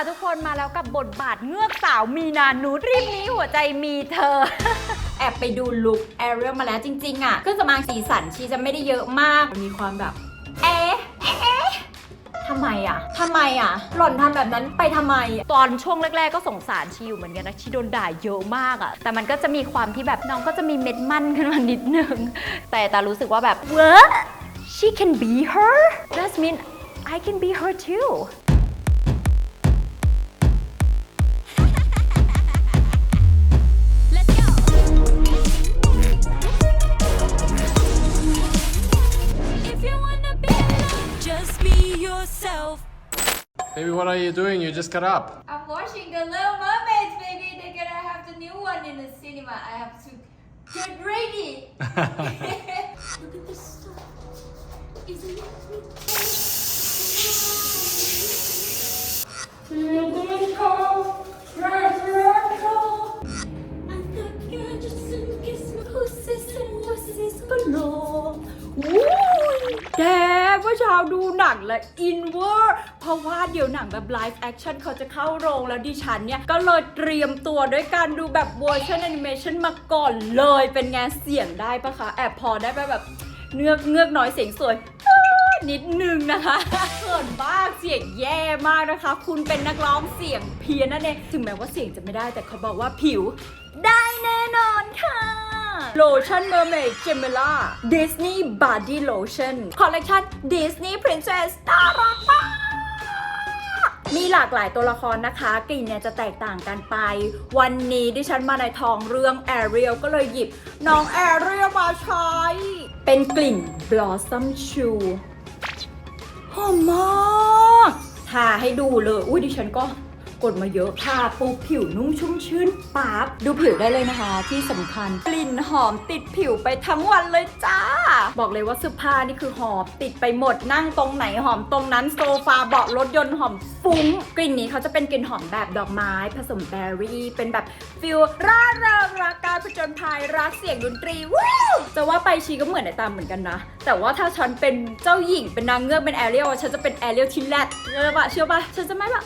ค่ะทุกคนมาแล้วกับบทบาทเงือกสาวมีนานุษรีบนี้หัวใจมีเธอ แอบไปดูลุคแอเรียลมาแล้วจริง ๆ อะเครื่องสำอางสีสันชีจะไม่ได้เยอะมาก มีความแบบ เอ๊ะเอ๊ะทำไมอะทำไมอะ หล่อนทำแบบนั้นไปทำไม ตอนช่วงแรก ๆ ก็สงสารชีอยู่เหมือนกันนะชีโดนด่าเยอะมากอะ แต่มันก็จะมีความที่แบบน้องก็จะมีเม็ดมันขึ้นมานิดนึง แต่ตารู้สึกว่าแบบ what she can be her that mean I can be her too Baby, what are you doing? You just got up. I'm watching The Little Mermaids, baby. They're gonna have the new one in the cinema. I have to get ready. Look at this stuff. Isn't it I'm the gorgeous kiss my pussies and pussies below. แกเมื่อเช้าดูหนังและอินเวอร์เพราะว่าเดี๋ยวหนังแบบไลฟ์แอคชั่นเขาจะเข้าโรงแล้วดิฉันเนี่ย ก็เลยเตรียมตัวด้วยการดูแบบเวอร์ชันแอนิเมชันมาก่อนเลยเป็นไงเสียงได้ปะคะ แอบพอได้ปแบบเงือกเงือกน้อยเสียงสวยนิดนึงนะคะเขินมากเสียงแย่มากนะคะ คุณเป็นนักร้องเสียงเพี้ยนนั่นเองถึงแม้ว่าเสียงจะไม่ได้แต่เขาบอกว่าผิวได้แน่นอนค่ะ โลชั่นเมอร์เมดเจม e ล่าดิสนีย์บอดี้โลชั่นคอลเล t ชันดิสนีย์พรินเซสน่ารักมากมีหลากหลายตัวละครนะคะ กลิ่นเนี่ยจะแตกต่างกันไป วันนี้ดิฉันมาในทองเรื่องแอเรียลก็เลยหยิบน้องแอเรียลมาใช้ เป็นกลิ่น Blossom Shoe หอมมากทาให้ดูเลย อุ้ยดิฉันก็ กดมาเยอะทาปูผิวนุ่มชุ่มชื่นปั๊บดูผิวได้เลยนะคะ ที่สำคัญกลิ่นหอมติดผิวไปทั้งวันเลยจ้า บอกเลยว่าเสื้อผ้านี่คือหอมติดไปหมดนั่งตรงไหนหอมตรงนั้นโซฟาเบาะรถยนต์หอมฟุ้งกลิ่นนี้เขาจะเป็นกลิ่นหอมแบบดอกไม้ ผสมแบร์รี่ เป็นแบบฟิลร่าเริงรักการผจญภัยรักเสียงดนตรีว้าวจะว่าไปชีก็เหมือนในตามเหมือนกันนะ แต่ว่าถ้าฉันเป็นเจ้าหญิงเป็นนางเงือกเป็นแอเรียลฉันจะเป็นแอเรียลที่แรดเชื่อปะเชื่อปะฉันจะไม่แบบ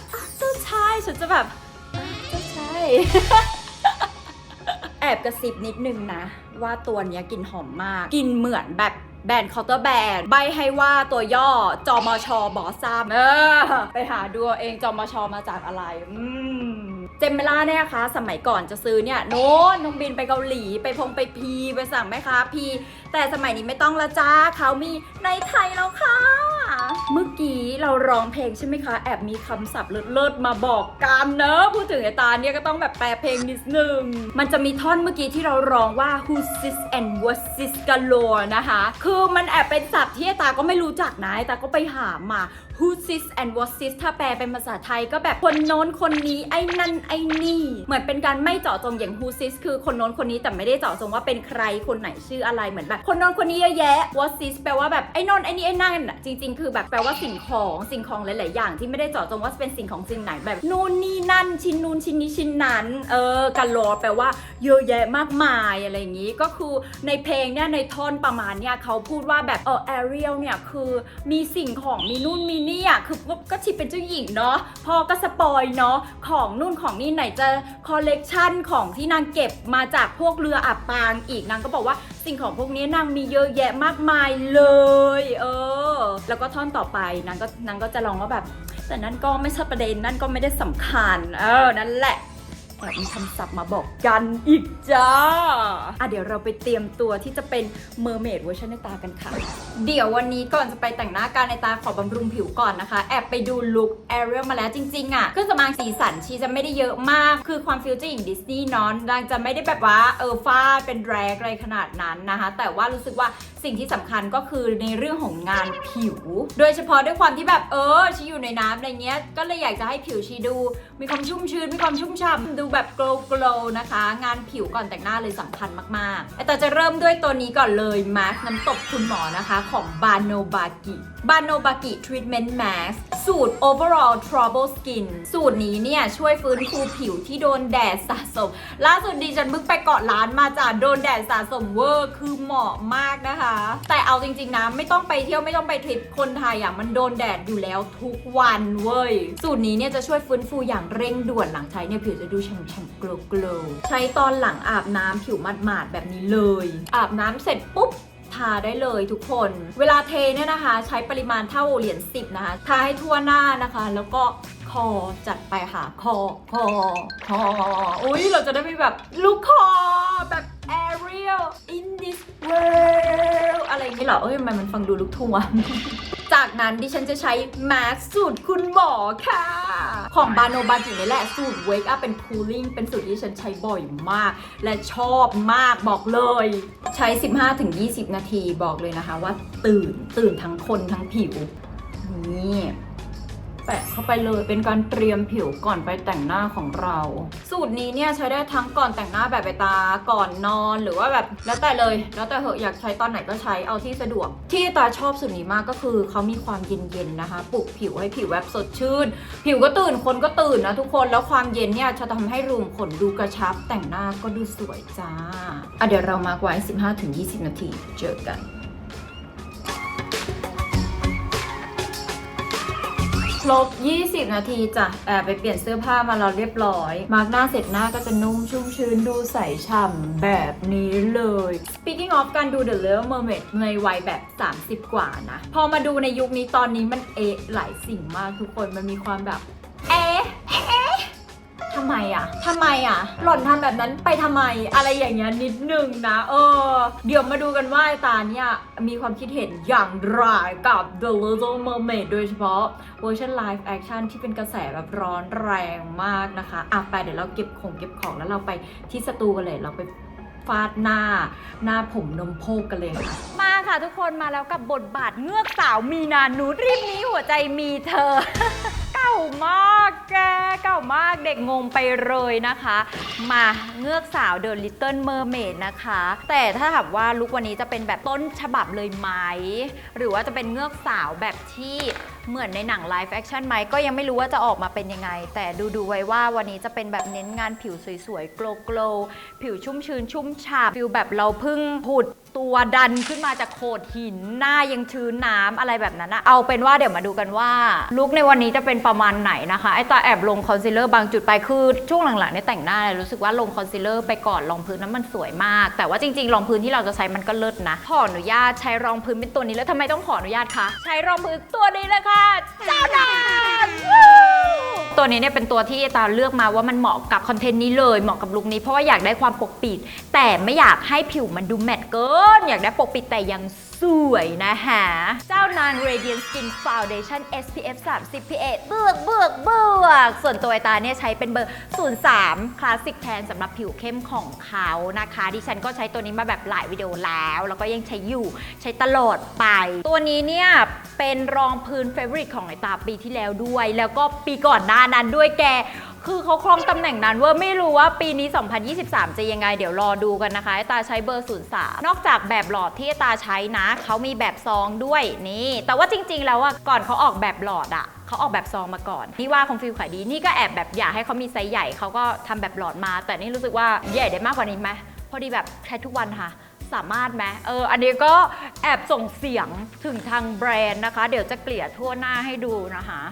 ใช่ฉันจะแบบอะเจ้าชายแอบกระซิบนิดนึงนะ ว่าตัวเนี้ยกลิ่นหอมมาก กลิ่นเหมือนแบบแบรนด์เคาน์เตอร์แบรนด์ใบให้ว่าตัวย่อจอมชบอซัมเออไปหาดูเอาเองจอมชมาจากอะไรอืม เจมเมล่าเนี่ยนะคะ สมัยก่อนจะซื้อเนี่ยโน้นต้องบินไปเกาหลีไปพงไปพีไปสั่งแม่ค้าพี แต่สมัยนี้ไม่ต้องละจ้าเขามีในไทยแล้วค่ะ เมื่อกี้เราร้องเพลงใช่ไหมคะ แอบมีคำศัพท์เลิศๆมาบอกกันเนอะพูดถึงไอตาเนี่ยก็ต้องแบบแปลเพลงนิดนึง มันจะมีท่อนเมื่อกี้ที่เราร้องว่า who sis and what sis galore นะคะ คือมันแอบเป็นศัพท์ที่ไอตาก็ไม่รู้จักนะไอตาก็ไปหามา who sis and what sis ถ้าแปลเป็นภาษาไทยก็แบบคนโน้นคนนี้ไอ้นั่นไอ้นี่ เหมือนเป็นการไม่เจาะจงอย่าง who sis คือคนโน้นคนนี้แต่ไม่ได้เจาะจงว่าเป็นใครคนไหนชื่ออะไรเหมือนแบบคนโน้นคนนี้เยอะแยะ what sis แปลว่าแบบไอ้นนไอ้นี่ไอ้นั่นน่ะจริง ๆ คือแบบแปลว่าสิ่งของสิ่งของหลาย ๆ อย่างที่ไม่ได้เจาะจงว่าเป็นสิ่งของสิ่งไหนแบบนู่นนี่นั่นชิ้นนู่นชิ้นนี้ชิ้นนั้นเออกันโลแปลว่าเยอะแยะมากมายอะไรอย่างนี้ก็คือในเพลงเนี่ยในท่อนประมาณเนี่ยเขาพูดว่าแบบเออแอเรียลเนี่ยคือมีสิ่งของมีนู่นมีนี่ี่อะคือก็ก็ชิเป็นเจ้าหญิงเนาะพ่อก็สปอยเนาะของนู่นของนี่ไหนจะคอลเลกชันของที่นางเก็บมาจากพวกเรืออับปางอีกนางก็บอกว่าสิ่งของพวกนี้นางมีเยอะแยะมากมายเลย เออ แล้วก็ท่อนต่อไปนางก็นางก็จะลองว่าแบบ แต่นั่นก็ไม่ใช่ประเด็นนั่นก็ไม่ได้สำคัญ เออนั่นแหละ แอบมีคำศัพท์มาบอกกันอีกจ้า อะเดี๋ยวเราไปเตรียมตัวที่จะเป็นเมอร์เมดเวอร์ชันในตากันค่ะ เดี๋ยววันนี้ก่อนจะไปแต่งหน้าการในตาขอบำรุงผิวก่อนนะคะ แอบไปดูลุคแอเรียลมาแล้วจริงๆ อะเครื่องสำอางสีสันชีจะไม่ได้เยอะมาก คือความฟิลเจอร์หญิงดิสนีย์นอนนางจะไม่ได้แบบว่าเออฟาดเป็นแดรกอะไรขนาดนั้นนะคะ แต่ว่ารู้สึกว่า สิ่งที่สำคัญก็คือในเรื่องของงานผิว โดยเฉพาะด้วยความที่แบบเออชีอยู่ในน้ำอะไรเงี้ย ก็เลยอยากจะให้ผิวชีดู มีความชุ่มชื้น มีความชุ่มฉ่ำดูแบบ glow glow นะคะ งานผิวก่อนแต่งหน้าเลยสำคัญมากๆ แต่จะเริ่มด้วยตัวนี้ก่อนเลยมาสน้ำตบคุณหมอนะคะของ b a n o b a k i b a n o b a k i Treatment Mask สูตร Overall Trouble Skin สูตรนี้เนี่ย ช่วยฟื้นฟูผิวที่โดนแดดสะสม ล่าสุดดิฉันเพิ่งไปเกาะร้านมาจากโดนแดดสะสมเวอร์ คือเหมาะมากนะคะแต่เอาจริง ๆ นะ ไม่ต้องไปเที่ยวไม่ต้องไปทริปคนไทยอะมันโดนแดดอยู่แล้วทุกวันเว้ย สูตรนี้เนี่ยจะช่วยฟื้นฟูอย่างเร่งด่วนหลังใช้เนี่ยผิวจะดูฉ่ำๆโกลว์ๆใช้ตอนหลังอาบน้ำผิวหมาดๆแบบนี้เลย อาบน้ำเสร็จปุ๊บทาได้เลยทุกคน เวลาเทเนี่ยนะคะ ใช้ปริมาณเท่าเหรียญ10นะคะ ทาให้ทั่วหน้านะคะ แล้วก็ คอจัดไปค่ะ คอ คอ คอ อุ้ยเราจะได้มีแบบลูกคอแบบ Ariel in this world อะไรอย่างนี้เหรอ เอ้ยทำไมมันฟังดูลูกทุ่งวะ จากนั้นดิฉันจะใช้แมสสูตรคุณหมอค่ะ ของบาโนบาจินี่แหละ สูตร Wake Up เป็น Cooling เป็นสูตรที่ฉันใช้บ่อยมาก และชอบมากบอกเลย ใช้ 15-20 นาทีบอกเลยนะคะว่าตื่นตื่นทั้งคนทั้งผิว นี่ แปะเข้าไปเลยเป็นการเตรียมผิวก่อนไปแต่งหน้าของเรา สูตรนี้เนี่ยใช้ได้ทั้งก่อนแต่งหน้าแบบไปตาก่อนนอนหรือว่าแบบแล้วแต่เลย แล้วแต่เหอะอยากใช้ตอนไหนก็ใช้เอาที่สะดวก ที่ตาชอบสูตรนี้มากก็คือเขามีความเย็นๆนะคะปลุกผิวให้ผิวแบบสดชื่น ผิวก็ตื่นคนก็ตื่นนะทุกคนแล้วความเย็นเนี่ยจะทำให้รูมขนดูกระชับ แต่งหน้าก็ดูสวยจ้าอะเดี๋ยวเรามากไว้ 15-20 นาทีเจอกัน ครบ 20 นาทีจ้ะแอบไปเปลี่ยนเสื้อผ้ามาแล้วเรียบร้อย มาร์กหน้าเสร็จหน้าก็จะนุ่มชุ่มชื้นดูใสฉ่ำแบบนี้เลย Speaking of การดู The Little Mermaid ในวัยแบบ 30 กว่านะ พอมาดูในยุคนี้ตอนนี้มันเอะหลายสิ่งมากทุกคนมันมีความแบบ เอ๊ะเอ๊ะ ทำไมอะทำไมอะ หล่อนทำแบบนั้นไปทำไม อะไรอย่างเงี้ยนิดนึงนะ เออ เดี๋ยวมาดูกันว่าไอ้ตาเนี่ย มีความคิดเห็นอย่างไรกับ The Little Mermaid โดยเฉพาะเวอร์ชัน Live Action ที่เป็นกระแสแบบร้อนแรงมากนะคะ อะไปเดี๋ยวเราเก็บของเก็บของแล้วเราไปที่สตูกันเลยเราไปฟาดหน้า หน้าผมนมโพกกันเลยค่ะ มาค่ะทุกคนมาแล้วกับบทบาทเงือกสาวมีนานุษรีบนี้หัวใจมีเธอ ก่ามากแกเก่ามากเด็กงงไปเลยนะคะ มาเงือกสาวเดินลิตเติ้ลเมอร์เมดนะคะ แต่ถ้าถามว่าลุกวันนี้จะเป็นแบบต้นฉบับเลยไหม หรือว่าจะเป็นเงือกสาวแบบที่เหมือนในหนัง Live Action ไหมก็ยังไม่รู้ว่าจะออกมาเป็นยังไง แต่ดูดูๆไว้ว่าวันนี้จะเป็นแบบเน้นงานผิวสวยๆโกลว์ๆผิวชุ่มชื้นชุ่มฉ่ำผิวแบบเราเพิ่งผุดตัวดันขึ้นมาจากโขดหินหน้ายังชื้นน้ำอะไรแบบนั้นนะเอาเป็นว่าเดี๋ยวมาดูกันว่าลุคในวันนี้จะเป็นประมาณไหนนะคะไอตาแอบลงคอนซีลเลอร์บางจุดไปคือช่วงหลังๆเนี่ยแต่งหน้าเนี่ยรู้สึกว่าลงคอนซีลเลอร์ไปก่อนรองพื้นนั้นมันสวยมาก แต่ว่าจริงๆรองพื้นที่เราจะใช้มันก็เลิศนะขออนุญาตใช้รองพื้นเป็นตัวนี้แล้วทำไมต้องขออนุญาตคะใช้รองพื้นตัวนี้เลยค่ะเจ้าดำตัวนี้เนี่ยเป็นตัวที่ตาเลือกมาว่ามันเหมาะกับคอนเทนต์นี้เลยเหมาะกับลุคนี้เพราะว่าอยากได้ความปกปิด แต่ไม่อยากให้ผิวมันดูแมตต์เกิน อยากได้ปกปิดแต่ยังส วยนะคะเจ้านาง Radiant Skin Foundation SPF 30 PA เบือกเบือกเบือกส่วนตัวไอตาเนี่ยใช้เป็นเบอร์ 03 Classic Tan สำหรับผิวเข้มของเขานะคะ ดิฉันก็ใช้ตัวนี้มาแบบหลายวิดีโอแล้ว แล้วก็ยังใช้อยู่ใช้ตลอดไป ตัวนี้เนี่ย เป็นรองพื้นเฟเวอริตของไอตาปีที่แล้วด้วย แล้วก็ปีก่อนหน้านั้นด้วยแก คือเขาครองตำแหน่งนั้นเว่าไม่รู้ว่าปีนี้ 2023 จะยังไง เดี๋ยวรอดูกันนะคะไอตาใช้เบอร์ 03 นอกจากแบบหลอดที่ไอตาใช้นะ เขามีแบบซองด้วยนี่ แต่ว่าจริง ๆ แล้วอะก่อนเขาออกแบบหลอดอะเขาออกแบบซองมาก่อนนี่ว่าของฟิลขายดีนี่ก็แอบแบบอยากให้เขามีไซส์ใหญ่เขาก็ทำแบบหลอดมา แต่นี่รู้สึกว่าใหญ่ได้มากกว่านี้ไหมพอดีแบบใช้ทุกวันค่ะ สามารถไหมเออ อันนี้ก็แอบส่งเสียงถึงทางแบรนด์นะคะ เดี๋ยวจะเกลี่ยทั่วหน้าให้ดูนะคะ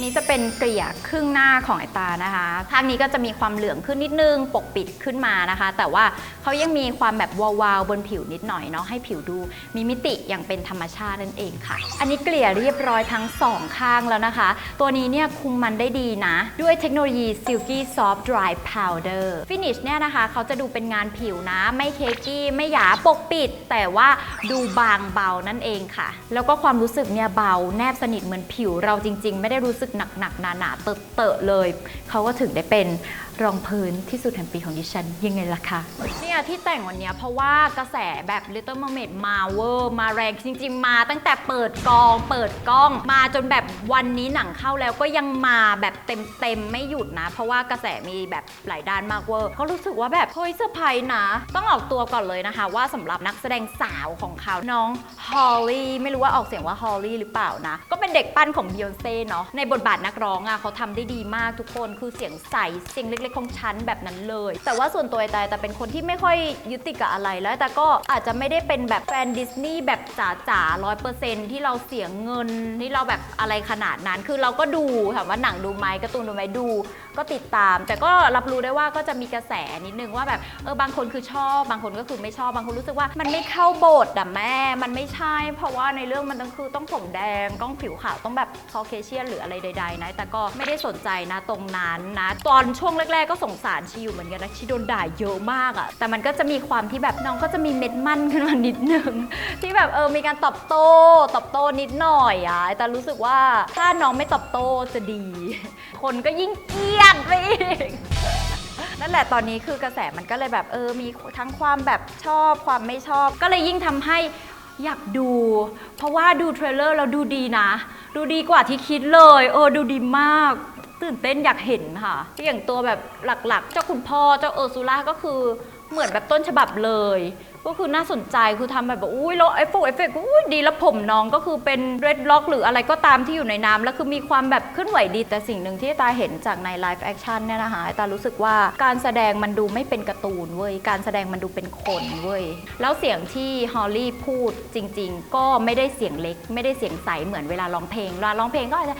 นนี้จะเป็นเกลี่ยครึ่งหน้าของไอตานะคะทางนี้ก็จะมีความเหลืองขึ้นนิดนึง ปกปิดขึ้นมานะคะ แต่ว่าเขายังมีความแบบวาวๆบนผิวนิดหน่อยเนาะให้ผิวดู มีมิติอย่างเป็นธรรมชาตินั่นเองค่ะ อันนี้เกลี่ยเรียบร้อยทั้งสองข้างแล้วนะคะ ตัวนี้เนี่ยคุมมันได้ดีนะ ด้วยเทคโนโลยี Silky Soft Dry Powder Finish เนี่ยนะคะเขาจะดูเป็นงานผิวนะ ไม่เคกี้ไม่หยาปกปิด แต่ว่าดูบางเบานั่นเองค่ะ แล้วก็ความรู้สึกเนี่ยเบาแนบสนิทเหมือนผิวเราจริง ๆ ไม่ได้รู้สึกหนักๆหนาๆเตอะๆเลย เขาก็ถึงได้เป็น รองพื้นที่สุดแห่งปีของดิฉัน ยังไงล่ะคะเนี่ยที่แต่งวันเนี้ยเพราะว่ากระแสแบบ Little Mermaid มาเวอร์มาแรงจริง ๆ มาตั้งแต่เปิดกอง เปิดกล้อง มาจนแบบวันนี้หนังเข้าแล้วก็ยังมาแบบเต็มๆไม่หยุดนะ เพราะว่ากระแสมีแบบหลายด้านมากเวอร์ก็รู้สึกว่าแบบเฮ้ยเซอร์ไพรส์นะ ต้องออกตัวก่อนเลยนะคะ ว่าสำหรับนักแสดงสาวของเขาน้องฮอลลี่ไม่รู้ว่าออกเสียงว่าฮอลลี่หรือเปล่านะ ก็เป็นเด็กปั้นของบิยอนเซ่เนาะในบทบาทนักร้องอะเขาทำได้ดีมากทุกคนคือเสียงใสเสียงเล็กกของฉันแบบนั้นเลย แต่ว่าส่วนตัวไอแต่แต่เป็นคนที่ไม่ค่อยยึดติดกับอะไรแล้ว แต่ก็อาจจะไม่ได้เป็นแบบแฟนดิสนีย์แบบจ๋าๆร้อยเปอร์เซ็นที่เราเสียเงินที่เราแบบอะไรขนาดนั้น คือเราก็ดูถามว่าหนังดูไหมการ์ตูนดูไหมดู ก็ติดตาม แต่ก็รับรู้ได้ว่าก็จะมีกระแสนิดนึงว่าแบบเออบางคนคือชอบ บางคนก็คือไม่ชอบบางคนรู้สึกว่ามันไม่เข้าโบทอะแม่ มันไม่ใช่ เพราะว่าในเรื่องมันต้องคือต้องผมแดงต้องผิวขาวต้องแบบคอเคเชียนหรืออะไรใดๆนะแต่ก็ไม่ได้สนใจนะตรงนั้นนะตอนช่วงแรกๆก็สงสารชีอยู่เหมือนกันนะชีโดนด่าเยอะมากอะแต่มันก็จะมีความที่แบบน้องก็จะมีเม็ดมั่นขึ้นมานิดนึง ที่แบบเออมีการตอบโต้ตอบโต้นิดหน่อยอะแต่รู้สึกว่าถ้าน้องไม่ตอบโต้จะดี คนก็ยิ่งเกลียดไปอีกนั่นแหละตอนนี้คือกระแสมันก็เลยแบบเออมีทั้งความแบบชอบความไม่ชอบ ก็เลยยิ่งทำให้อยากดู เพราะว่าดูเทรลเลอร์แล้วดูดีนะ ดูดีกว่าที่คิดเลย เออดูดีมาก ตื่นเต้นอยากเห็นค่ะอย่างตัวแบบหลักๆ เจ้าคุณพ่อเจ้าเออร์ซูล่าก็คือ เหมือนแบบต้นฉบับเลย ก็คือน่าสนใจคือทำแบบว่าอุ้ยแล้วไอ้พวกเอฟเฟกต์อุ้ยดีแล้วผมน้องก็คือเป็นเรดล็อกหรืออะไรก็ตามที่อยู่ในน้ำแล้วคือมีความแบบเคลื่อนไหวดีแต่สิ่งหนึ่งที่ตาเห็นจากในไลฟ์แอคชั่นเนี่ยนะคะตารู้สึกว่าการแสดงมันดูไม่เป็นการ์ตูนเว้ยการแสดงมันดูเป็นคนเว้ยแล้วเสียงที่ฮอลลี่พูดจริง ๆ ก็ไม่ได้เสียงเล็ก ไม่ได้เสียงใสเหมือนเวลาร้องเพลงเวลาร้องเพลงก็อาจจะ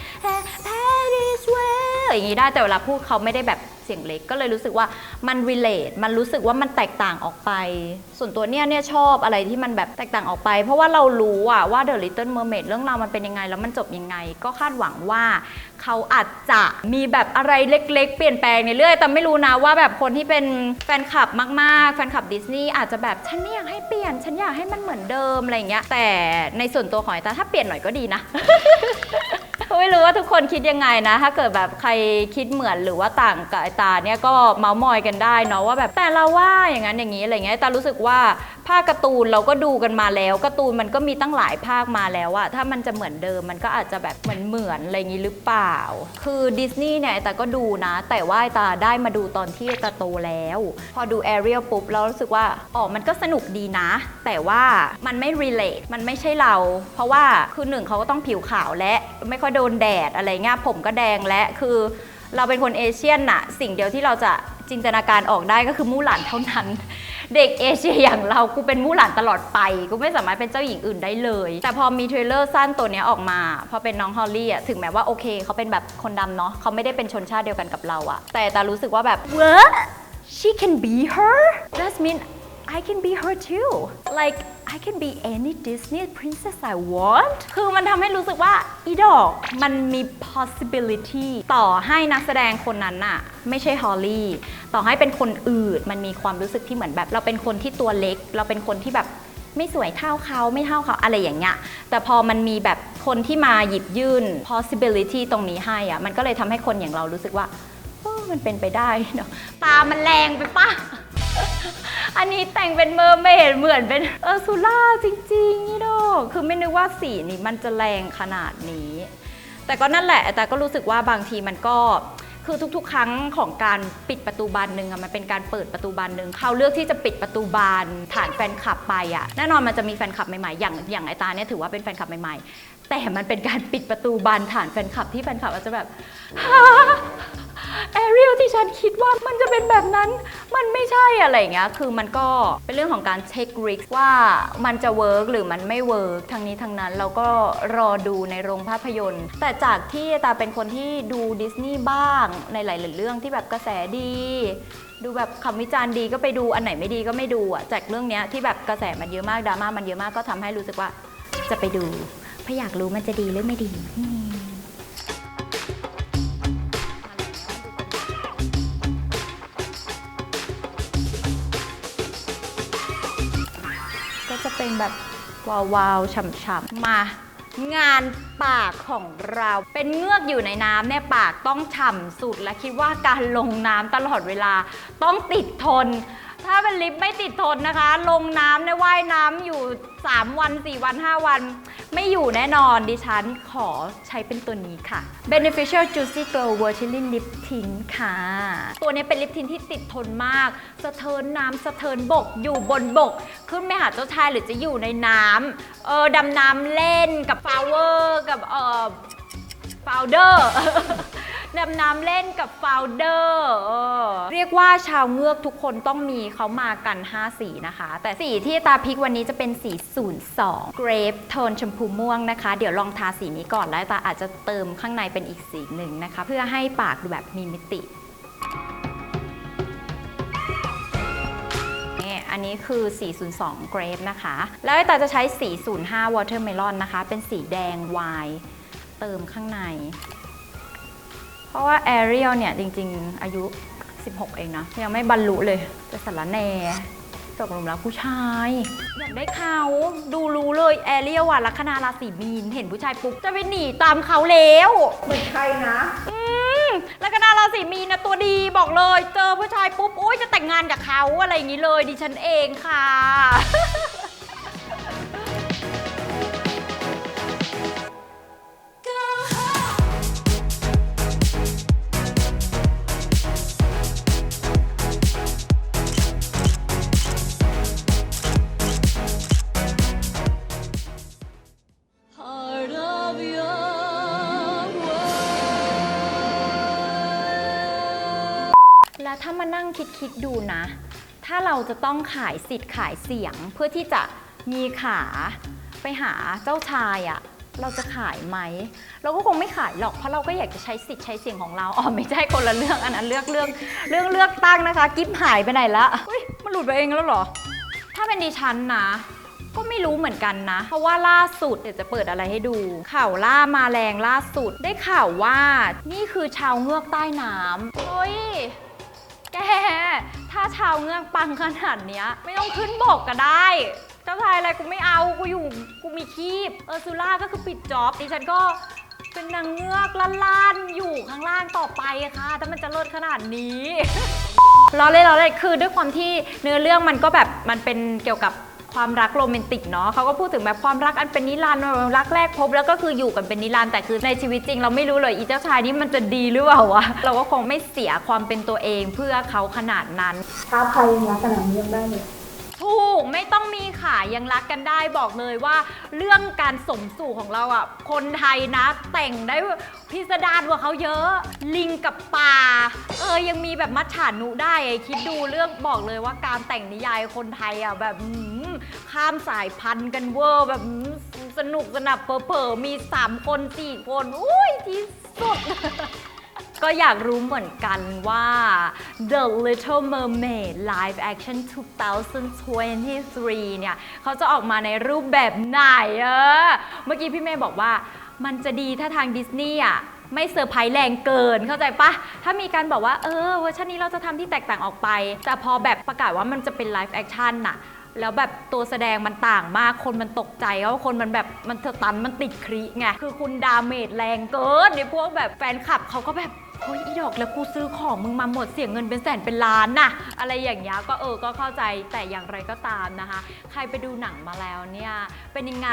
Paris way อย่างนี้ได้แต่เวลาพูดเขาไม่ได้แบบ สียงเล็กก็เลยรู้สึกว่ามัน relate มันรู้สึกว่ามันแตกต่างออกไป ส่วนตัวเนี่ยเนี่ยชอบอะไรที่มันแบบแตกต่างออกไป เพราะว่าเรารู้อะว่า The Little Mermaid เรื่องราวมันเป็นยังไง แล้วมันจบยังไง ก็คาดหวังว่าเขาอาจจะมีแบบอะไรเล็ก ๆ เปลี่ยนแปลงในเรื่อยแต่ไม่รู้นะว่าแบบคนที่เป็นแฟนคลับมากๆแฟนคลับดิสนีย์อาจจะแบบฉันไม่อยากให้เปลี่ยนฉันอยากให้มันเหมือนเดิมอะไรเงี้ยแต่ในส่วนตัวของไอตาถ้าเปลี่ยนหน่อยก็ดีนะ ไม่รู้ว่าทุกคนคิดยังไงนะ ถ้าเกิดแบบใครคิดเหมือนหรือว่าต่างกับไอตาเนี่ยก็เมาส์มอยกันได้เนาะว่าแบบแต่เราว่าอย่างนั้นอย่างนี้อะไรเงี้ยไอ้ตารู้สึกว่า ภาการ์ตูนเราก็ดูกันมาแล้วการ์ตูนมันก็มีตั้งหลายภาคมาแล้วอะถ้ามันจะเหมือนเดิมมันก็อาจจะแบบเหมือนเหมือนอะไรอย่างนี้หรือเปล่า คือดิสนีย์เนี่ยไอ้ตาก็ดูนะ แต่ว่าตาได้มาดูตอนที่ตาโตแล้ว พอดูแอเรียลปุ๊บเรารู้สึกว่าอ๋อมันก็สนุกดีนะ แต่ว่ามันไม่ relate มันไม่ใช่เรา เพราะว่าคือหนึ่งเขาก็ต้องผิวขาวและไม่ค่อยโดนแดดอะไรเงี้ยผมก็แดงและคือเราเป็นคนเอเชียนน่ะ สิ่งเดียวที่เราจะจินตนาการออกได้ก็คือมู่หลานเท่านั้น เด็กเอเชียอย่างเรากูเป็นมู่หลานตลอดไป กูไม่สามารถเป็นเจ้าหญิงอื่นได้เลย แต่พอมีเทรลเลอร์สั้นตัวเนี้ยออกมา พอเป็นน้องฮอลลี่อะถึงแม้ว่าโอเคเขาเป็นแบบคนดำเนาะเขาไม่ได้เป็นชนชาติเดียวกันกับเราอะแต่แต่รู้สึกว่าแบบ what she can be her that mean I can be her too like I can be any Disney princess I want คือมันทำให้รู้สึกว่าอีดอกมันมี possibility ต่อให้นักแสดงคนนั้นน่ะ ไม่ใช่ฮอลลี่ ต่อให้เป็นคนอื่น มันมีความรู้สึกที่เหมือนแบบ เราเป็นคนที่ตัวเล็ก เราเป็นคนที่แบบไม่สวยเท่าเขาไม่เท่าเขาอะไรอย่างเงี้ย แต่พอมันมีแบบคนที่มาหยิบยื่น possibility ตรงนี้ให้อะมันก็เลยทำให้คนอย่างเรารู้สึกว่าเออมันเป็นไปได้เนาะตามันแรงไปปะ อันนี้แต่งเป็นเมอร์เมดเหมือนเป็นเออซูล่าจริงๆนี่ดอกคือไม่นึกว่าสีนี้มันจะแรงขนาดนี้ แต่ก็นั่นแหละ แต่ก็รู้สึกว่าบางทีมันก็คือทุกๆ ครั้งของการปิดประตูบานหนึ่งอะมันเป็นการเปิดประตูบานหนึ่งเขาเลือกที่จะปิดประตูบานฐานแฟนคลับไปอะแน่นอนมันจะมีแฟนคลับใหม่ๆ อย่างอย่างไอตาเนี่ยถือว่าเป็นแฟนคลับใหม่ๆ แต่มันเป็นการปิดประตูบานฐานแฟนคลับที่แฟนคลับอาจจะแบบแอเรียลที่ฉันคิดว่ามันจะเป็นแบบนั้น มันไม่ใช่อะไรอย่างเงี้ย คือมันก็เป็นเรื่องของการเช็คริกว่ามันจะเวิร์กหรือมันไม่เวิร์กทางนี้ทางนั้นเราก็รอดูในโรงภาพยนตร์ แต่จากที่ตาเป็นคนที่ดูดิสนีย์บ้างในหลาย ๆ เรื่องที่แบบกระแสดี ดูแบบคำวิจารณ์ดีก็ไปดูอันไหนไม่ดีก็ไม่ดูอะจากเรื่องเนี้ยที่แบบกระแสมันเยอะมากดราม่ามันเยอะมากก็ทำให้รู้สึกว่าจะไปดู ราะอยากรู้มันจะดีหรือไม่ดีก็จะเป็นแบบวาวๆฉ่ำๆมางานปากของเราเป็นเงือกอยู่ในน้ำเนี่ยปากต้องฉ่ำสุด และคิดว่าการลงน้ำตลอดเวลาต้องติดทน ถ้าเป็นลิฟต์ไม่ติดทนนะคะ ลงน้ำในยว่ายน้ำอยู่ 3 วัน 4 วัน 5 วัน ไม่อยู่แน่นอนดิฉันขอใช้เป็นตัวนี้ค่ะ Beneficial Juicy Glow Vertilin Lip Tint ค่ะ ตัวนี้เป็นลิปทินที่ติดทนมาก สะเทินน้ำสะเทินบกอยู่บนบก ขึ้นไม่หาเจ้าชายหรือจะอยู่ในน้ำเออดำน้ำเล่นกับฟลาวเวอร์กับเออฟาวเดอร์ ดำน้ำเล่นกับโฟลเดอร์เรียกว่าชาวเงือกทุกคนต้องมีเขามากัน 5 สีนะคะ แต่สีที่ตาพิกวันนี้จะเป็นสี 02 เกรฟโทนชมพูม่วงนะคะ เดี๋ยวลองทาสีนี้ก่อนแล้วตาอาจจะเติมข้างในเป็นอีกสีหนึ่งนะคะ เพื่อให้ปากดูแบบมีมิติอันนี้คือ 402 Grape นะคะ แล้วตาจะใช้ 405 Watermelon นะคะ เป็นสีแดงไวน์เติมข้างใน เพราะว่า Ariel เนี่ยจริง ๆ อายุ 16 เองนะ ยังไม่บรรลุเลยจะสารแหน่ตกหลุมรักผู้ชาย อยากได้เขาดูรู้เลยแอเรียลว่ะลัคนาราศีมีน เห็นผู้ชายปุ๊บจะไปหนีตามเขาแล้วเหมือนใครนะ อืมลัคนาราศีมีนนะตัวดีบอกเลย เจอผู้ชายปุ๊บอุ้ยจะแต่งงานกับเขาอะไรอย่างนี้เลยดิฉันเองค่ะ คิดดูนะ ถ้าเราจะต้องขายสิทธิ์ขายเสียง เพื่อที่จะมีขาไปหาเจ้าชายอะเราจะขายไหม เราก็คงไม่ขายหรอก เพราะเราก็อยากจะใช้สิทธิ์ใช้เสียงของเรา อ๋อ ไม่ใช่คนละเรื่อง อันนั้นเลือกเรื่องเรื่องเลือกตั้งนะคะ กิฟหายไปไหนละเฮ้ยมันหลุดไปเองแล้วเหรอ ถ้าเป็นดิฉันนะ ก็ไม่รู้เหมือนกันนะ เพราะว่าล่าสุดเดี๋ยวจะเปิดอะไรให้ดู ข่าวล่ามาแรงล่าสุด ได้ข่าวว่า นี่คือชาวเงือกใต้น้ำเฮ้ย ถ้าชาวเงือกปังขนาดเนี้ย ไม่ต้องขึ้นบกก็ได้ เจ้าชายอะไรกูไม่เอา กูอยู่ กูมีคีบ เออร์ซูล่าก็คือปิดจ็อบดิฉันก็เป็นนางเงือกล้านๆอยู่ข้างล่างต่อไปค่ะถ้ามันจะเลิศขนาดนี้ เราเลยเราเลยคือด้วยความที่เนื้อเรื่องมันก็แบบมันเป็นเกี่ยวกับ ความรักโรแมนติกเนาะเขาก็พูดถึงแบบความรักอันเป็นนิรันดร์รักแรกพบแล้วก็คืออยู่กันเป็นนิรันดร์แต่คือในชีวิตจริง เราไม่รู้เลยอีเจ้าชายนี่มันจะดีหรือเปล่าวะเราก็คงไม่เสียความเป็นตัวเองเพื่อเขาขนาดนั้นท้าใครยังรักขนาดนี้ยังได้เลยถูกไม่ต้องมีขายังรักกันได้บอกเลยว่า เรื่องการสมสู่ของเราอะคนไทยนะแต่งได้พิสดารกว่าเขาเยอะ ลิงกับป่าเออยังมีแบบมัจฉานุได้ไอ้คิดดูเรื่องบอกเลยว่าการแต่งนิยายคนไทยอะแบบอื้อหือ ข้ามสายพันธุ์กันเวอร์แบบสนุกสนับเผลอๆมี 3 คน 4 คน อุ้ยที่สุด ก็อยากรู้เหมือนกันว่า The Little Mermaid Live Action 2023 เนี่ย เขาจะออกมาในรูปแบบไหนเออ เมื่อกี้พี่เมย์บอกว่ามันจะดีถ้าทางดิสนีย์อะไม่เซอร์ไพรส์แรงเกินเข้าใจปะ ถ้ามีการบอกว่า เออเวอร์ชันนี้เราจะทำที่แตกต่างออกไป แต่พอแบบประกาศว่ามันจะเป็นไลฟ์แอคชั่นน่ะ แล้วแบบตัวแสดงมันต่างมาก คนมันตกใจว่าคนมันแบบมันเถตันมันติดครีไง คือคุณดาเมจแรงเกินในพวกแบบแฟนคลับเขาก็แบบเฮ้ยอีดอกแล้วกูซื้อของมึงมาหมดเสียเงินเป็นแสนเป็นล้านน่ะ อะไรอย่างเงี้ยก็เออก็เข้าใจแต่อย่างไรก็ตามนะคะ ใครไปดูหนังมาแล้วเนี่ย เป็นยังไง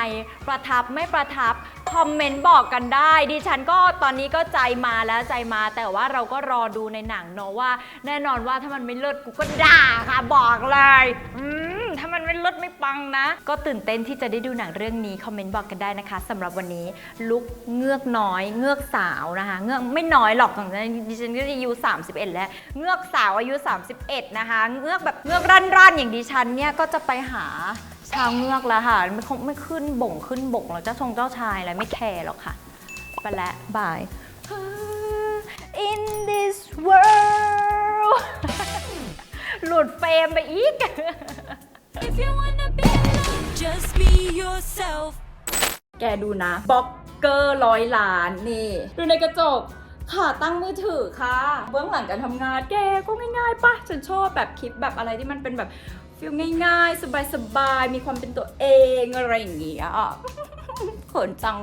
ประทับไม่ประทับ คอมเมนต์บอกกันได้ ดิฉันก็ตอนนี้ก็ใจมาแล้วใจมา แต่ว่าเราก็รอดูในหนังเนาะว่า แน่นอนว่าถ้ามันไม่เลิศกูก็ด่าค่ะบอกเลย อืมามันไม่ลิศไม่ปังนะ ก็ตื่นเต้นที่จะได้ดูหนังเรื่องนี้ คอมเมนต์บอกกันได้นะคะสำหรับวันนี้ ลุกเงือกน้อย เงือกสาวนะคะ เงือกไม่น้อยหรอกของดิฉันก็อายุ 31 แล้ว เงือกสาวอายุ 31 นะคะ เงือกแบบเงือกร่นๆ อย่างดิฉันเนี่ยก็จะไปหาชาวเงือกแล้วค่ะไม่คงไม่ขึ้นบ่งขึ้นบกหรอกเจ้าชงเจ้าชายอะไรไม่แคร์หรอกค่ะ ไปแล้วบาย In this world หลุดเฟรมไปอีก แกดูนะบล็อกเกอร์ร้อยล้านนี่ ดูในกระจกขาตั้งมือถือค่ะ เบื้องหลังการทำงานแกก็ง่ายๆป่ะฉันชอบแบบคลิปแบบอะไรที่มันเป็นแบบฟิลง่ายๆ สบายๆ มีความเป็นตัวเอง อะไรอย่างเงี้ยเขินจัง